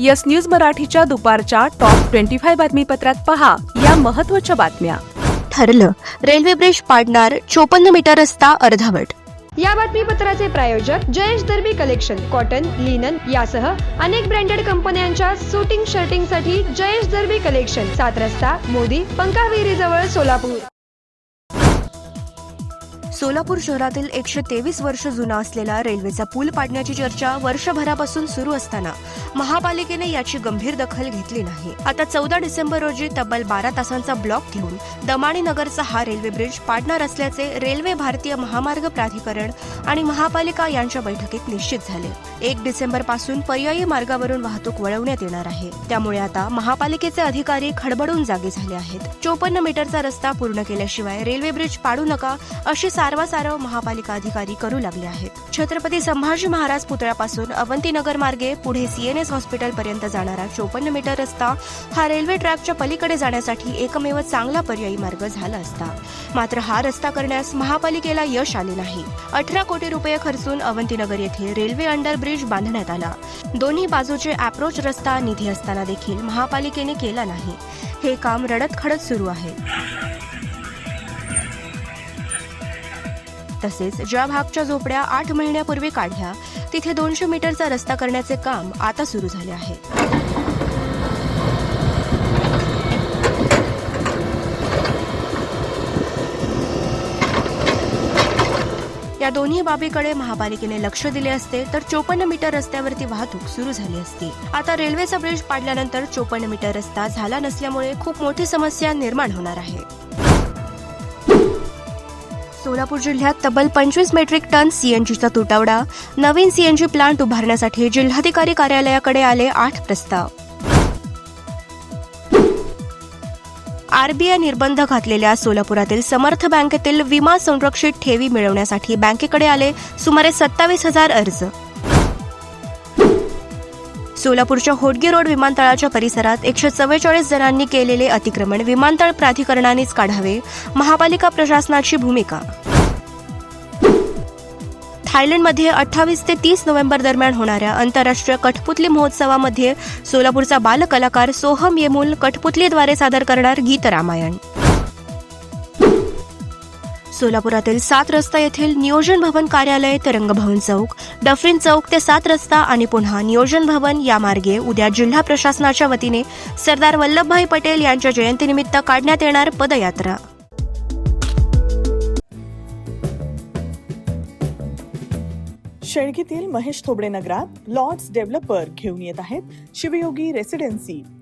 Yes news मराठीच्या दुपारच्या top twenty five बातमीपत्रात पहा या महत्त्वाच्या बातम्या. ठरलं. रेल्वे ब्रिज पाडणार चोपन्न मीटर रस्ता अर्धावट. या बातमीपत्राचे प्रायोजक Jayesh Darbi collection cotton linen यासह अनेक ब्रँडेड कंपन्यांच्या सुटिंग शर्टिंगसाठी जयेश दर्बी कलेक्शन सात रस्ता मोदी पंकाविहिरी जवळ सोलापूर. सोलापूर शहरातील एकशे तेवीस वर्ष जुना असलेला रेल्वेचा पूल पाडण्याची चर्चा वर्षभरापासून सुरू असताना महापालिकेने याची गंभीर दखल घेतली नाही. आता चौदा डिसेंबर रोजी तब्बल बारा तासांचा ब्लॉक घेऊन दमाणी नगरचा हा रेल्वे ब्रिज पाडणार असल्याचे रेल्वे भारतीय महामार्ग प्राधिकरण आणि महापालिका यांच्या बैठकीत निश्चित झाले. एक डिसेंबरपासून पर्यायी मार्गावरून वाहतूक वळवण्यात येणार आहे. त्यामुळे आता महापालिकेचे अधिकारी खडबडून जागे झाले आहेत. चोपन्न मीटरचा रस्ता पूर्ण केल्याशिवाय रेल्वे ब्रिज पाडू नका अशी सारवासारव महापालिका अधिकारी करू लागले आहेत. छत्रपती संभाजी महाराज पुतळ्यापासून अवंतीनगर मार्गे पुढे सीएनएस हॉस्पिटल पर्यंत जाणारा चोपन्न मीटर रस्ता हा रेल्वे ट्रॅकच्या पलीकडे जाण्यासाठी एकमेव चांगला पर्यायी मार्ग झाला असता. मात्र हा रस्ता करण्यास महापालिकेला यश आले नाही. अठरा कोटी रुपये खर्चून अवंतीनगर येथे रेल्वे अंडर ब्रिज बांधण्यात आला. दोन्ही बाजूचे अप्रोच रस्ता निधी असताना देखील महापालिकेने केला नाही. हे काम रडत खडत सुरू आहे. तसेच ज्या भागच्या झोपड्या आठ महिन्यापूर्वी काढल्या. तिथे दोनशे मीटरचा रस्ता करण्याचे काम आता सुरू झाले आहे. या दोन्ही बाबीकडे महापालिकेने लक्ष दिले असते तर चोपन्न मीटर रस्त्यावरती वाहतूक सुरू झाली असती. आता रेल्वेचा ब्रिज पाडल्यानंतर चोपन्न मीटर रस्ता झाला नसल्यामुळे खूप मोठी समस्या निर्माण होणार आहे. सोलापूर जिल्ह्यात तब्बल पंचवीस मेट्रिक टन सीएनजीचा तुटवडा. नवीन सीएनजी प्लांट उभारण्यासाठी जिल्हाधिकारी कार्यालयाकडे आले आठ प्रस्ताव. आरबीआय निर्बंध घातलेल्या सोलापुरातील समर्थ बँकेतील विमा संरक्षित ठेवी मिळवण्यासाठी बँकेकडे आले सुमारे सत्तावीस हजार अर्ज. सोलापूरच्या होडगी रोड विमानतळाच्या परिसरात एकशे चव्वेचाळीस जणांनी केलेले अतिक्रमण विमानतळ प्राधिकरणानेच काढावे महापालिका प्रशासनाची भूमिका. थायलंडमध्ये अठ्ठावीस ते तीस नोव्हेंबर दरम्यान होणाऱ्या आंतरराष्ट्रीय कठपुतली महोत्सवामध्ये सोलापूरचा बालकलाकार सोहम येमुल कठपुतलीद्वारे सादर करणार गीत रामायण सोलापुरातील सात रस्ता येथील नियोजन भवन कार्यालय तरंगभवन चौक डफरीन चौक ते सात रस्ता आणि पुन्हा नियोजन भवन या मार्गे उद्या जिल्हा प्रशासनाच्या वतीने सरदार वल्लभभाई पटेल यांच्या जयंतीनिमित्त काढण्यात येणार पदयात्रा. शेळगीतील महेश थोबडे नगरात लॉर्ड्स डेव्हलपर घेऊन येत आहेत शिवयोगी रेसिडेन्सी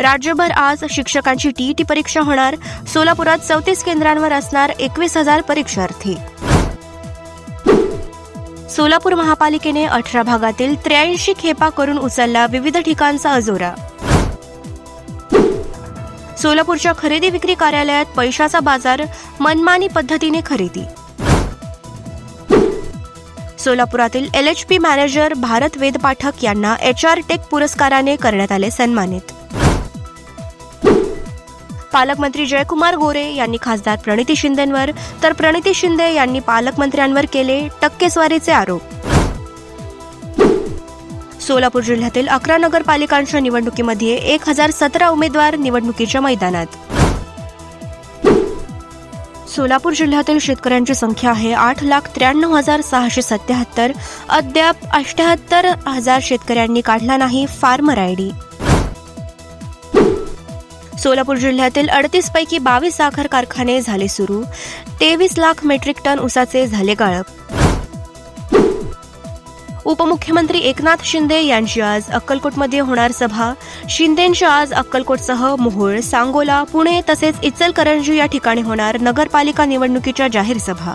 राज्यभर आज शिक्षकांची टीईटी परीक्षा होणार. सोलापुरात चौतीस केंद्रांवर असणार एकवीस हजार परीक्षार्थी. सोलापूर महापालिकेने अठरा भागातील त्र्याऐंशी खेपा करून उचलला विविध ठिकाणचा अजोरा. सोलापूरच्या खरेदी विक्री कार्यालयात पैशाचा बाजार मनमानी पद्धतीने खरेदी. सोलापुरातील L H P manager Bharat Ved Pathak यांना एच आर टेक पुरस्काराने करण्यात आले सन्मानित. पालकमंत्री जयकुमार गोरे यांनी खासदार प्रणिती शिंदेंवर तर प्रणिती शिंदे यांनी पालकमंत्र्यांवर केले टक्केस्वारीचे आरोप. सोलापूर जिल्ह्यातील अकरा नगरपालिकांच्या निवडणुकीमध्ये एक हजार सतरा उमेदवार निवडणुकीच्या मैदानात. सोलापूर जिल्ह्यातील शेतकऱ्यांची संख्या आहे आठ लाख त्र्याण्णव हजार सहाशे सत्याहत्तर. अद्याप अष्ट्याहत्तर हजार शेतकऱ्यांनी काढला नाही फार्मर आय डी. सोलापूर जिल्ह्यातील अडतीस पैकी बावीस साखर कारखाने झाले सुरू तेवीस लाख मेट्रिक टन उसाचे झाले गाळप. उपमुख्यमंत्री एकनाथ शिंदे यांची आज अक्कलकोटमध्ये होणार सभा. शिंदेंच्या आज अक्कलकोटसह मोहोळ सांगोला पुणे तसेच इचलकरंजी या ठिकाणी होणार नगरपालिका निवडणुकीच्या जाहीर सभा.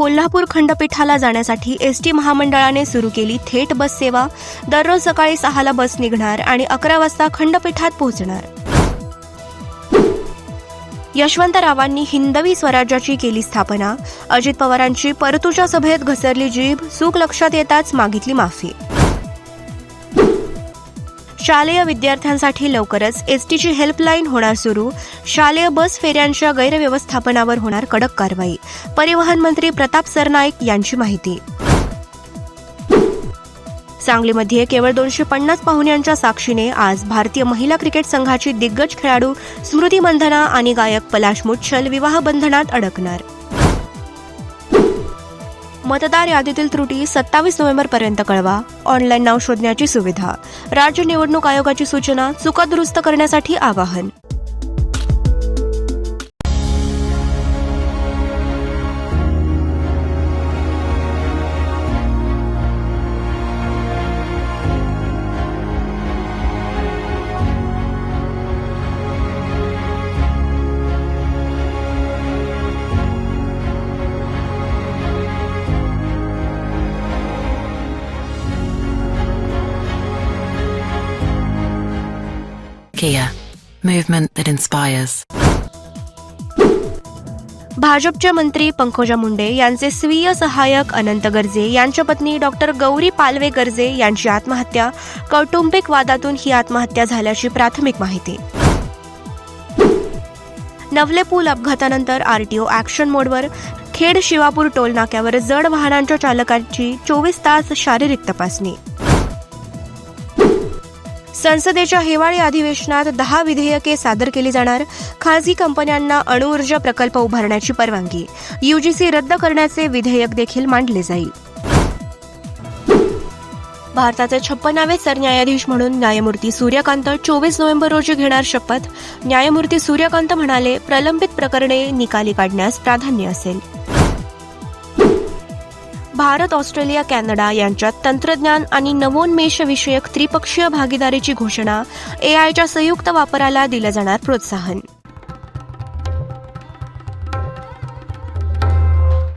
कोल्हापूर खंडपीठाला जाण्यासाठी एस टी महामंडळाने सुरू केली थेट बस सेवा. दररोज सकाळी सहाला बस निघणार आणि अकरा वाजता खंडपीठात पोहोचणार. यशवंतरावांनी हिंदवी स्वराज्याची केली स्थापना. अजित पवारांची परतूच्या सभेत घसरली जीभ चूक लक्षात येताच मागितली माफी. शालेय विद्यार्थ्यांसाठी लवकरच एसटीची हेल्पलाईन होणार सुरू. शालेय बस फेऱ्यांच्या गैरव्यवस्थापनावर होणार कडक कारवाई. परिवहन मंत्री प्रताप सरनाईक यांची माहिती. सांगलीमध्ये केवळ दोनशे पन्नास पाहुण्यांच्या साक्षीने आज भारतीय महिला क्रिकेट संघाची दिग्गज खेळाडू स्मृती मंधना आणि गायक पलाश मुच्छल विवाह बंधनात अडकणार. मतदार यादीतील त्रुटी सत्तावीस नोव्हेंबरपर्यंत कळवा. ऑनलाईन नाव शोधण्याची सुविधा. राज्य निवडणूक आयोगाची सूचना चुका दुरुस्त करण्यासाठी आवाहन. Kia, movement that inspires. भाजपचे मंत्री पंकजा मुंडे यांचे स्वीय सहाय्यक अनंत गर्जे यांच्या पत्नी डॉक्टर गौरी पालवे गर्जे यांची आत्महत्या. कौटुंबिक वादातून ही आत्महत्या झाल्याची प्राथमिक माहिती. नवले पूल अपघातानंतर आरटीओ ऍक्शन मोडवर खेड शिवापूर टोल नाक्यावर जड वाहनांच्या चालकांची चोवीस तास शारीरिक तपासणी. संसदेच्या हिवाळी अधिवेशनात दहा विधेयके सादर केली जाणार. खासगी कंपन्यांना अणुऊर्जा प्रकल्प उभारण्याची परवानगी. युजीसी रद्द करण्याचे विधेयक देखील मांडले जाईल. भारताचे छप्पनावे सरन्यायाधीश म्हणून न्यायमूर्ती सूर्यकांत चोवीस नोव्हेंबर रोजी घेणार शपथ. न्यायमूर्ती सूर्यकांत म्हणाले प्रलंबित प्रकरणे निकाली काढण्यास प्राधान्य असेल. भारत ऑस्ट्रेलिया कॅनडा यांच्यात तंत्रज्ञान आणि नवोन्मेष विषयक त्रिपक्षीय भागीदारीची घोषणा एआयच्या संयुक्त वापराला दिलं जाणार प्रोत्साहन.